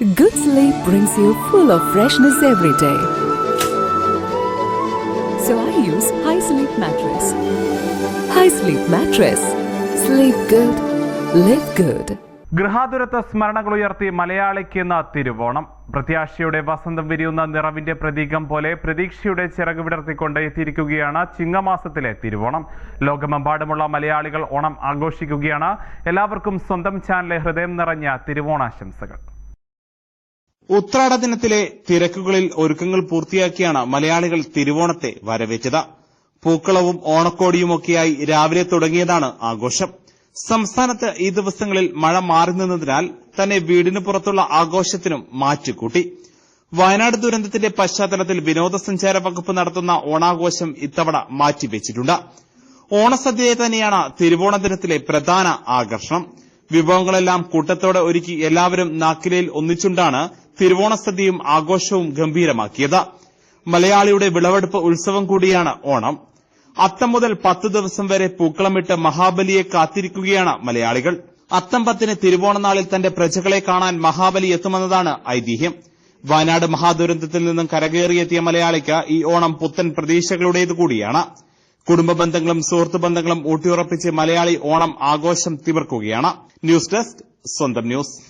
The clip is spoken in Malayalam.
Good sleep brings you full of freshness every day. So I use High Sleep Mattress. High Sleep Mattress. Sleep good. Live good. ഗൃഹാതുരത്വ സ്മരണകൾ ഉയർത്തി മലയാളിക്ക് ഇന്ന് തിരുവോണം പ്രത്യാശയുടെ വസന്തം വിരിയുന്ന നിറവിന്റെ പ്രതീകം പോലെ പ്രതീക്ഷയുടെ ചിറക് വിടർത്തിക്കൊണ്ട് എത്തിയിരിക്കുകയാണ് ചിങ്ങമാസത്തിലെ തിരുവോണം ലോകമെമ്പാടുമുള്ള മലയാളികൾ ഓണം ആഘോഷിക്കുകയാണ് എല്ലാവർക്കും സ്വന്തം ചാനലിലെ ഹൃദയം നിറഞ്ഞ തിരുവോണാശംസകൾ ഉത്രാട ദിനത്തിലെ തിരക്കുകളിൽ ഒരുക്കങ്ങൾ പൂർത്തിയാക്കിയാണ് മലയാളികൾ തിരുവോണത്തെ വരവേറ്റത്. പൂക്കളവും ഓണക്കോടിയുമൊക്കെയായി രാവിലെ തുടങ്ങിയതാണ് ആഘോഷം. സംസ്ഥാനത്ത് ഈ ദിവസങ്ങളിൽ മഴ മാറി നിന്നതിനാൽ തന്നെ വീടിന് പുറത്തുള്ള ആഘോഷത്തിനും മാറ്റുകൂട്ടി. വയനാട് ദുരന്തത്തിന്റെ പശ്ചാത്തലത്തിൽ വിനോദസഞ്ചാര വകുപ്പ് നടത്തുന്ന ഓണാഘോഷം ഇത്തവണ മാറ്റിവെച്ചിട്ടുണ്ട്. ഓണസദ്യയെ തന്നെയാണ് തിരുവോണ ദിനത്തിലെ പ്രധാന ആകർഷണം. വിഭവങ്ങളെല്ലാം കൂട്ടത്തോടെ ഒരുക്കി എല്ലാവരും നാക്കിലയിൽ ഒന്നിച്ചുണ്ടാണ് തിരുവോണ സദ്യയും ആഘോഷവും ഗംഭീരമാക്കിയത്. മലയാളിയുടെ വിളവെടുപ്പ് ഉത്സവം കൂടിയാണ് ഓണം. അത്തം മുതൽ പത്ത് ദിവസം വരെ പൂക്കളമിട്ട് മഹാബലിയെ കാത്തിരിക്കുകയാണ് മലയാളികൾ. അത്തം പത്തിന് തിരുവോണനാളിൽ തന്റെ പ്രജകളെ കാണാൻ മഹാബലി എത്തുമെന്നതാണ് ഐതിഹ്യം. വയനാട് മഹാദുരന്തത്തിൽ നിന്നും കരകയറിയെത്തിയ മലയാളിക്ക് ഈ ഓണം പുത്തൻ പ്രതീക്ഷകളുടേത് കൂടിയാണ്. കുടുംബ ബന്ധങ്ങളും സുഹൃത്ത് ബന്ധങ്ങളും ഊട്ടിയുറപ്പിച്ച് മലയാളി ഓണം ആഘോഷം തിമിർക്കുകയാണ്. ന്യൂസ് ഡെസ്ക് സ്വന്തം news.